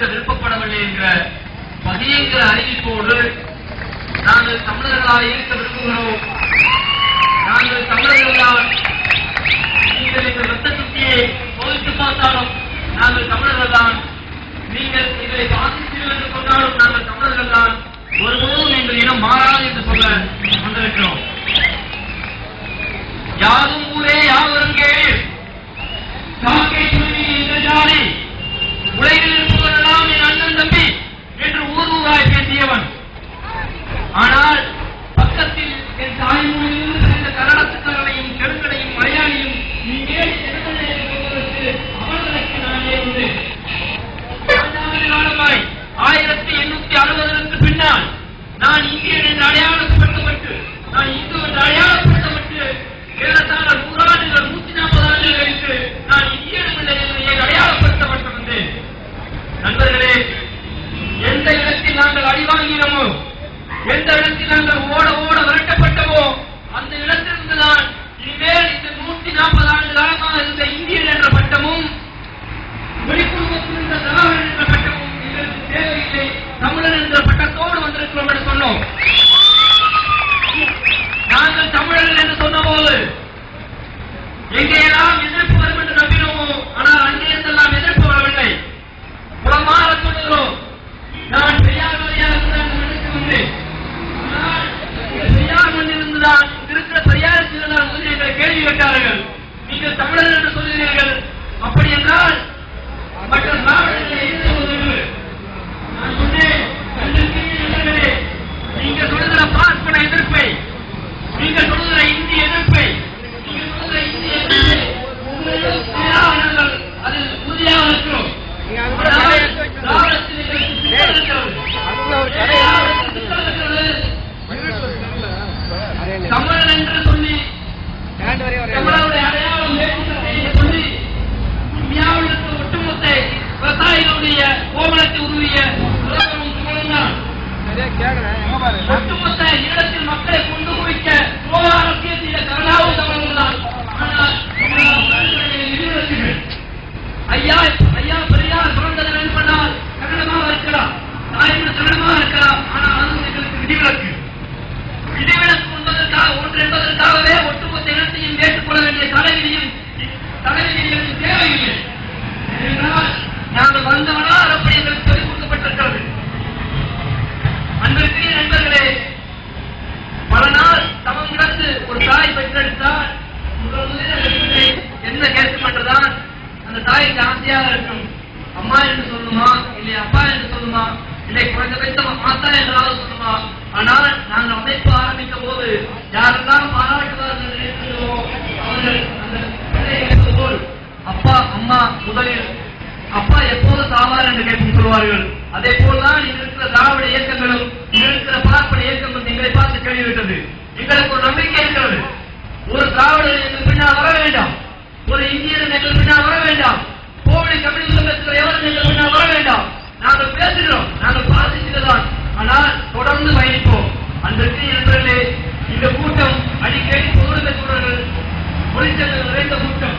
ஏற்க விருப்பப்படவில்லை என்ற பதினைந்து அறிவிப்போடு நாங்கள் தமிழர்களாக இருக்க விரும்புகிறோம். അടയാളപ്പെടുന്നവർക്ക് எதிர்ப்பு எதிர்ப்பை. நீங்கள் சொல்லுகிற இந்திய எதிர்ப்பை. நீங்கள் சொல்லுகிற இந்திய எதிர்ப்பை. உங்களிடம் நாங்கள் அதில் உறுதியாக ஒட்டுமொத்த விவசாயிகளுடைய கோமலத்தை உருவிய ஒட்டுமொத்த ஈழத்தில் மக்களை கொண்டு குவிக்க சோழ அரசியல் செய்த ஐயா ஐயா பெரியார் பிறந்தது நண்பனால் கன்னடமாக இருக்கலாம். தாய்மொழி கன்னடமாக இருக்கலாம். ஆனால் அது எங்களுக்கு விதிவிலக்கு. விதிவிலக்கு என்பதற்காக ஒன்று என்பதற்காகவே ஒட்டுமொத்த இனத்தையும் ஏற்றுக்கொள்ள வேண்டிய தலைவிதியும் தலைவிதிகளுக்கு தேவையில்லை. நாங்கள் வந்தவனால் அப்படி எங்களுக்கு இல்லை குறைந்தபட்ச மாத்தா என்றாவது சொன்னோம் ஆனால் நாங்கள் அமைப்பு ஆரம்பித்த போது யாரெல்லாம் பாராட்டுவார்கள் நினைக்கிறோம் அவர்கள் அந்த அப்பா அம்மா முதலில் அப்பா எப்போது சாவார் என்று கேட்கும் சொல்வார்கள் அதே போல்தான் இங்க இருக்கிற திராவிட இயக்கங்களும் இங்க இருக்கிற பார்ப்பன இயக்கங்களும் எங்களை பார்த்து கேள்விவிட்டது எங்களுக்கு ஒரு நம்பிக்கை இருக்கிறது. ஒரு திராவிட பின்னால் வர வேண்டாம். ஒரு muchas de mucho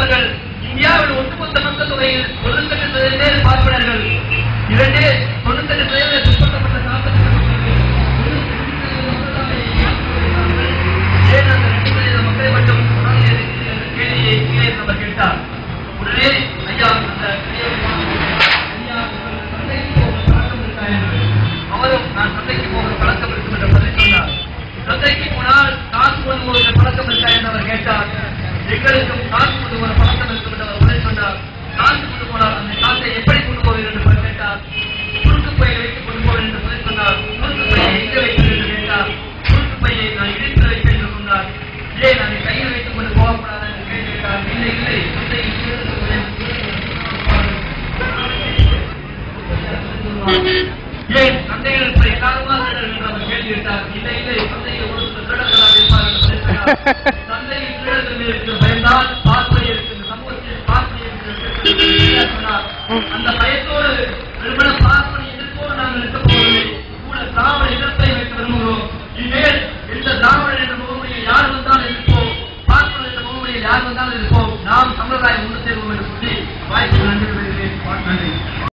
அவர்கள் இந்தியாவில் ஒட்டுமொத்த மக்கள் தொகையில் தொண்ணூத்தெட்டு சதவீதம் பார்ப்பனர்கள் இரண்டு தொண்ணூத்தெட்டு சதவீதம் மக்களை மட்டும் கேள்வியை கேட்டார். உடனே அவரும் நான் சந்தைக்கு போக பழக்கம் இருக்கும் என்று பதில் சொன்னார். சந்தைக்கு எங்களுக்கும் காசு கொண்டு போன பழக்கம் இருக்கும் என்று அவர் உடனே சொன்னார் காசு கொண்டு போனார் அந்த காசை எப்படி கொண்டு போவீர்கள் என்று அவர் கேட்டார். குறுக்கு பையை வைத்து கொண்டு போவேன் என்று பதில் சொன்னார். குறுக்கு பையை எங்க வைப்பேன் என்று கேட்டார். குறுக்கு பையை நான் இடித்து வைப்பேன் என்று சொன்னார். இல்லை நான் கையில் வைத்துக் கொண்டு போகக்கூடாது என்று கேள்வி கேட்டார். இல்லை இல்லை சந்தையில் இருந்து கொண்டேன். ஏன் சந்தையில் இருக்கிற எல்லாருமா திருடர்கள் கேள்வி கேட்டார். இல்லை இல்லை சந்தையில் ஒரு சில திருடர்களாக இருப்பார்கள் திருடர்கள் பயந்தால் பயம்தான் பார்ப்பை இருக்கிற சமூகத்தில் பார்ப்பை இருக்கிற சொன்னார். அந்த பயத்தோடு வெறுமன பார்ப்பனை எதிர்ப்போடு நாங்கள் இருக்க போவதில்லை. கூட திராவிட எதிர்ப்பை வைக்க விரும்புகிறோம். இனிமேல் இந்த திராவிடர் என்ற முகமையில் யார் வந்தாலும் இருப்போம் பார்ப்பன என்ற முகமையில் யார் வந்தாலும் இருப்போம் நாம் சம்பிரதாயம் ஒன்று சேர்வோம் என்று சொல்லி வாய்ப்பு நன்றி வருகிறேன் நன்றி.